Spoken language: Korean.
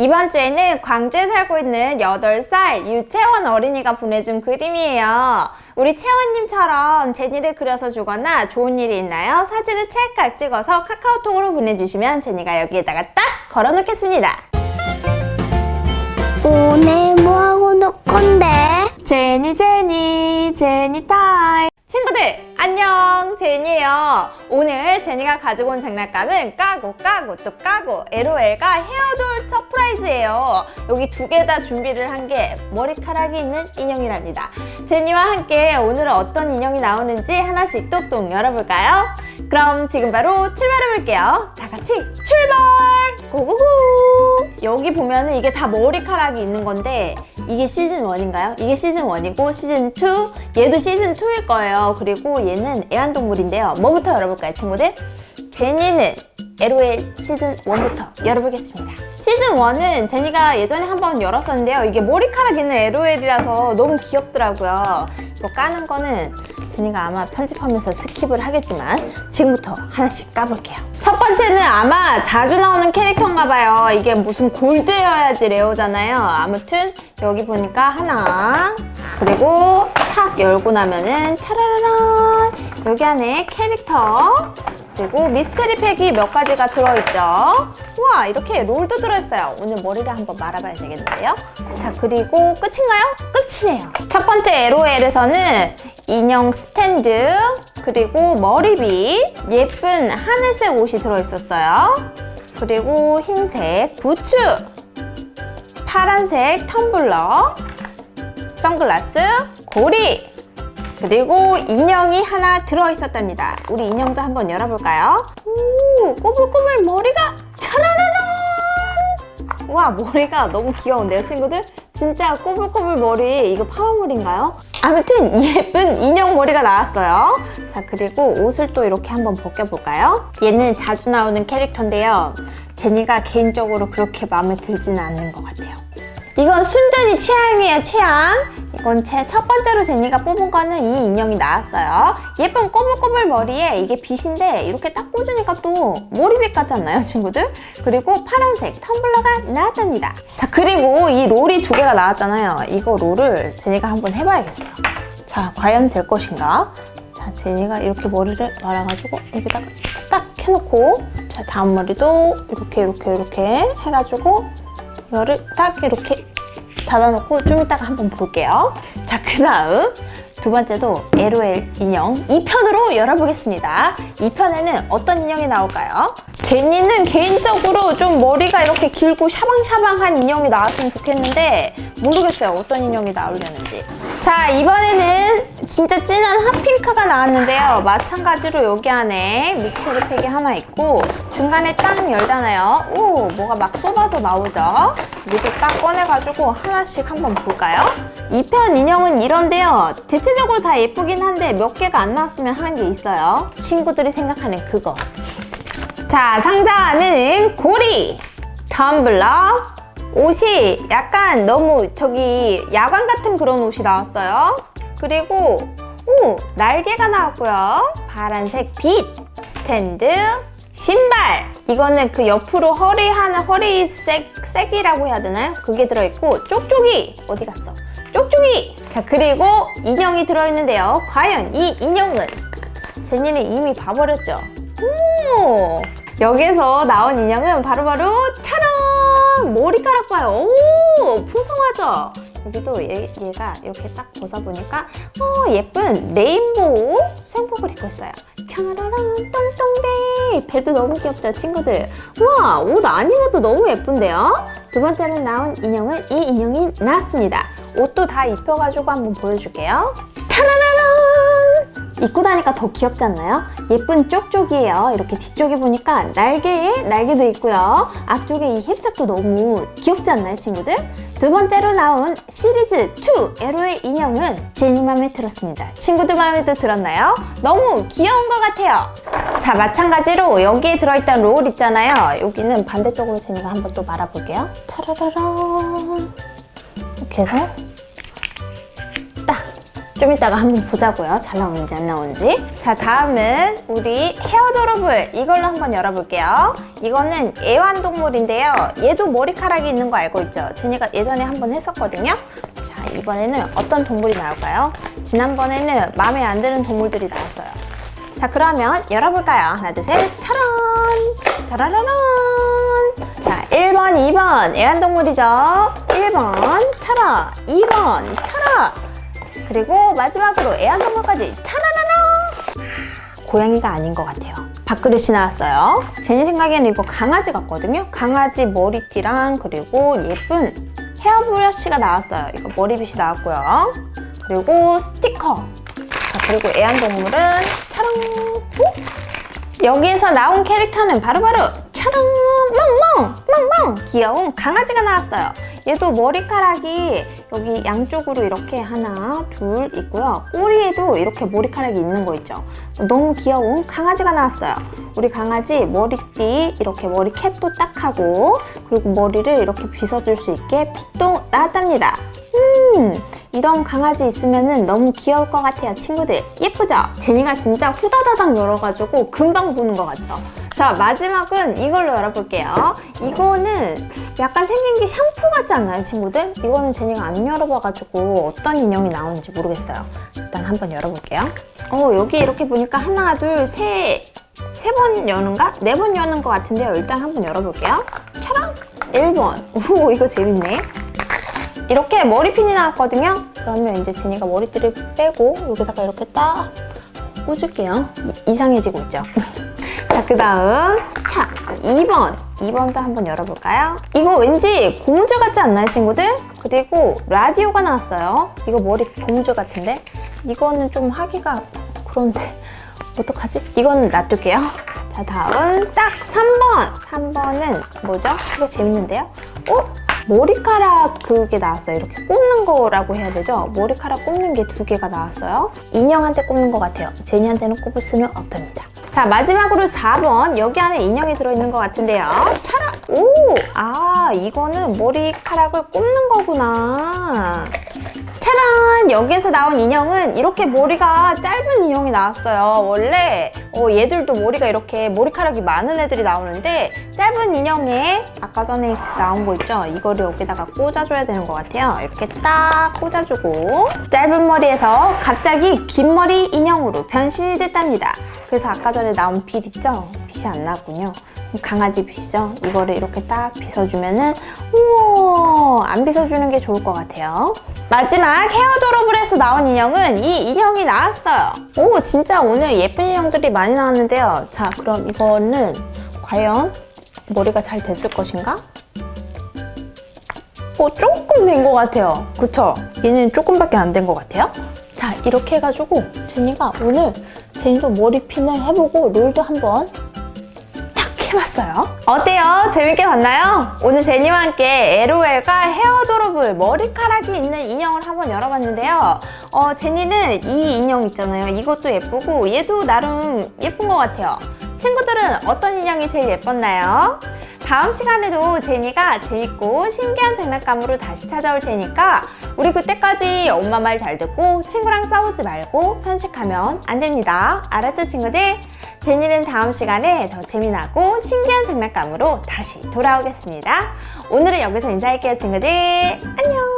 이번 주에는 광주에 살고 있는 8살 유채원 어린이가 보내준 그림이에요. 우리 채원님처럼 제니를 그려서 주거나 좋은 일이 있나요? 사진을 찰칵 찍어서 카카오톡으로 보내주시면 제니가 여기에다가 딱 걸어 놓겠습니다. 오늘 뭐하고 놀 건데? 제니 제니 제니 타임 제니예요. 오늘 제니가 가지고 온 장난감은 까고 까고 또 까고 LOL과 헤어돌 서프라이즈예요. 여기 두 개 다 준비를 한 게 머리카락이 있는 인형이랍니다. 제니와 함께 오늘은 어떤 인형이 나오는지 하나씩 똑똑 열어볼까요? 그럼 지금 바로 출발해 볼게요. 다 같이 출발! 고고고! 여기 보면은 이게 다 머리카락이 있는 건데 이게 시즌 1인가요? 이게 시즌 1이고 시즌 2 얘도 시즌 2일 거예요. 그리고 얘는 애완동물 인데요 뭐부터 열어볼까요 친구들? 제니는 LOL 시즌 1부터 열어보겠습니다 시즌 1은 제니가 예전에 한번 열었었는데요 이게 머리카락 있는 LOL이라서 너무 귀엽더라고요 이거 까는 거는 제니가 아마 편집하면서 스킵을 하겠지만 지금부터 하나씩 까볼게요. 첫 번째는 아마 자주 나오는 캐릭터인가 봐요. 이게 무슨 골드여야지 레어잖아요. 아무튼 여기 보니까 하나 그리고 탁 열고 나면은 차라라란 여기 안에 캐릭터 그리고 미스테리 팩이 몇 가지가 들어있죠. 우와 이렇게 롤도 들어있어요. 오늘 머리를 한번 말아봐야 되겠는데요. 자 그리고 끝인가요? 끝이네요. 첫 번째 LOL에서는 인형 스탠드 그리고 머리빗 예쁜 하늘색 옷이 들어있었어요. 그리고 흰색 부츠 파란색 텀블러 선글라스 고리 그리고 인형이 하나 들어있었답니다. 우리 인형도 한번 열어볼까요? 오, 꼬불꼬불 머리가 차라라란! 와, 머리가 너무 귀여운데요, 친구들? 진짜 꼬불꼬불 머리, 이거 파마물인가요? 아무튼 예쁜 인형 머리가 나왔어요. 자, 그리고 옷을 또 이렇게 한번 벗겨볼까요? 얘는 자주 나오는 캐릭터인데요. 제니가 개인적으로 그렇게 마음에 들지는 않는 것 같아요. 이건 순전히 취향이에요, 취향. 이건 제 첫 번째로 제니가 뽑은 거는 이 인형이 나왔어요. 예쁜 꼬불꼬불 머리에 이게 빛인데 이렇게 딱 꽂으니까 또 머리빗 같지 않나요, 친구들? 그리고 파란색 텀블러가 나왔답니다. 자, 그리고 이 롤이 두 개가 나왔잖아요. 이거 롤을 제니가 한번 해봐야겠어요. 자, 과연 될 것인가? 자, 제니가 이렇게 머리를 말아가지고 여기다가 딱 해놓고 자, 다음 머리도 이렇게 이렇게 이렇게 해가지고 이거를 딱 이렇게 닫아놓고 좀 이따가 한번 볼게요. 자, 그 다음 두 번째도 LOL 인형 2편으로 열어보겠습니다. 2편에는 어떤 인형이 나올까요? 제니는 개인적으로 좀 머리가 이렇게 길고 샤방샤방한 인형이 나왔으면 좋겠는데 모르겠어요. 어떤 인형이 나오려는지. 자, 이번에는 진짜 진한 핫핑크가 나왔는데요. 마찬가지로 여기 안에 미스테리 팩이 하나 있고 중간에 딱 열잖아요. 오, 뭐가 막 쏟아져 나오죠? 이렇게 딱 꺼내가지고 하나씩 한번 볼까요? 2편 인형은 이런데요. 대체적으로 다 예쁘긴 한데 몇 개가 안 나왔으면 하는 게 있어요. 친구들이 생각하는 그거. 자, 상자 안에는 고리, 텀블러, 옷이 약간 너무 저기 야광 같은 그런 옷이 나왔어요. 그리고 오, 날개가 나왔고요. 파란색 빛, 스탠드, 신발. 이거는 그 옆으로 허리 하는 허리 색, 색이라고 해야 되나요? 그게 들어있고 쪽쪽이 어디 갔어? 쪽쪽이. 자, 그리고 인형이 들어있는데요. 과연 이 인형은 제니는 이미 봐버렸죠. 오! 여기에서 나온 인형은 바로바로 차랑 머리카락 봐요. 오! 풍성하죠? 여기도 얘, 얘가 이렇게 딱 벗어보니까 어, 예쁜 레인보우 수영복을 입고 있어요. 차라 란 똥똥배 배도 너무 귀엽죠 친구들? 와 옷 안 입어도 너무 예쁜데요? 두 번째로 나온 인형은 이 인형이 나왔습니다. 옷도 다 입혀가지고 한번 보여줄게요. 차라라란 입고 다니까 더 귀엽지 않나요? 예쁜 쪽쪽이에요. 이렇게 뒤쪽에 보니까 날개에 날개도 있고요. 앞쪽에 이 힙색도 너무 귀엽지 않나요, 친구들? 두 번째로 나온 시리즈 2 에로의 인형은 제니 맘에 들었습니다. 친구들 마음에도 들었나요? 너무 귀여운 것 같아요. 자, 마찬가지로 여기에 들어있던 롤 있잖아요. 여기는 반대쪽으로 제니가 한번 또 말아볼게요. 차라라란 이렇게 해서 딱 좀 이따가 한번 보자고요. 잘 나오는지 안 나오는지. 자, 다음은 우리 헤어도로블 이걸로 한번 열어볼게요. 이거는 애완동물인데요. 얘도 머리카락이 있는 거 알고 있죠? 제니가 예전에 한번 했었거든요. 자, 이번에는 어떤 동물이 나올까요? 지난번에는 마음에 안 드는 동물들이 나왔어요. 자, 그러면 열어볼까요? 하나, 둘, 셋, 차란! 짜라라란! 자, 1번, 2번 애완동물이죠? 1번, 차라! 2번, 차라! 그리고 마지막으로 애완동물까지 차라라라! 고양이가 아닌 것 같아요. 밥그릇이 나왔어요. 제니 생각에는 이거 강아지 같거든요. 강아지 머리띠랑 그리고 예쁜 헤어 브러쉬가 나왔어요. 이거 머리빗이 나왔고요. 그리고 스티커. 자, 그리고 애완동물은 차랑. 오? 여기에서 나온 캐릭터는 바로바로 차랑 멍멍 멍멍 귀여운 강아지가 나왔어요. 얘도 머리카락이 여기 양쪽으로 이렇게 하나 둘 있고요. 꼬리에도 이렇게 머리카락이 있는 거 있죠. 너무 귀여운 강아지가 나왔어요. 우리 강아지 머리띠 이렇게 머리 캡도 딱 하고 그리고 머리를 이렇게 빗어줄 수 있게 핏도 나왔답니다. 음, 이런 강아지 있으면 너무 귀여울 것 같아요, 친구들. 예쁘죠? 제니가 진짜 후다다닥 열어가지고 금방 보는 것 같죠? 자, 마지막은 이걸로 열어볼게요. 이거는 약간 생긴 게 샴푸 같지 않나요, 친구들? 이거는 제니가 안 열어봐가지고 어떤 인형이 나오는지 모르겠어요. 일단 한번 열어볼게요. 어, 여기 이렇게 보니까 하나, 둘, 셋, 세 번 여는가? 네 번 여는 것 같은데요. 일단 한번 열어볼게요. 차랑 1번. 오, 이거 재밌네. 이렇게 머리핀이 나왔거든요. 그러면 이제 제니가 머리띠를 빼고 여기다가 이렇게 딱 꽂을게요. 이- 이상해지고 있죠. 자, 그 다음. 자, 2번. 2번도 한번 열어볼까요? 이거 왠지 고무줄 같지 않나요, 친구들? 그리고 라디오가 나왔어요. 이거 머리 고무줄 같은데? 이거는 좀 하기가 그런데. 어떡하지? 이거는 놔둘게요. 자, 다음 딱 3번. 3번은 뭐죠? 이거 재밌는데요? 어? 머리카락 그게 나왔어요. 이렇게 꼽는 거라고 해야 되죠? 머리카락 꼽는 게 두 개가 나왔어요. 인형한테 꼽는 것 같아요. 제니한테는 꼽을 수는 없답니다. 자, 마지막으로 4번. 여기 안에 인형이 들어있는 것 같은데요. 차라! 오! 아, 이거는 머리카락을 꼽는 거구나. 짜란! 여기에서 나온 인형은 이렇게 머리가 짧은 인형이 나왔어요. 원래 어, 얘들도 머리가 이렇게 머리카락이 많은 애들이 나오는데 짧은 인형에 아까 전에 나온 거 있죠? 이거를 여기다가 꽂아줘야 되는 것 같아요. 이렇게 딱 꽂아주고 짧은 머리에서 갑자기 긴 머리 인형으로 변신이 됐답니다. 그래서 아까 전에 나온 빛 있죠? 빛이 안 나왔군요. 강아지 빛이죠? 이거를 이렇게 딱 빗어주면은 우와 안 빗어주는 게 좋을 것 같아요. 마지막 헤어도로블에서 나온 인형은 이 인형이 나왔어요. 오 진짜 오늘 예쁜 인형들이 많이 나왔는데요. 자 그럼 이거는 과연 머리가 잘 됐을 것인가? 어 조금 된 것 같아요. 그쵸? 얘는 조금밖에 안 된 것 같아요. 자 이렇게 해가지고 제니가 오늘 제니도 머리핀을 해보고 롤도 한번 딱 해봤어요. 어때요? 재밌게 봤나요? 오늘 제니와 함께 LOL과 헤어도로블 머리카락이 있는 인형을 한번 열어봤는데요. 어, 제니는 이 인형 있잖아요. 이것도 예쁘고 얘도 나름 예쁜 것 같아요. 친구들은 어떤 인형이 제일 예뻤나요? 다음 시간에도 제니가 재밌고 신기한 장난감으로 다시 찾아올 테니까 우리 그때까지 엄마 말 잘 듣고 친구랑 싸우지 말고 편식하면 안 됩니다. 알았죠, 친구들? 제니는 다음 시간에 더 재미나고 신기한 장난감으로 다시 돌아오겠습니다. 오늘은 여기서 인사할게요, 친구들. 안녕!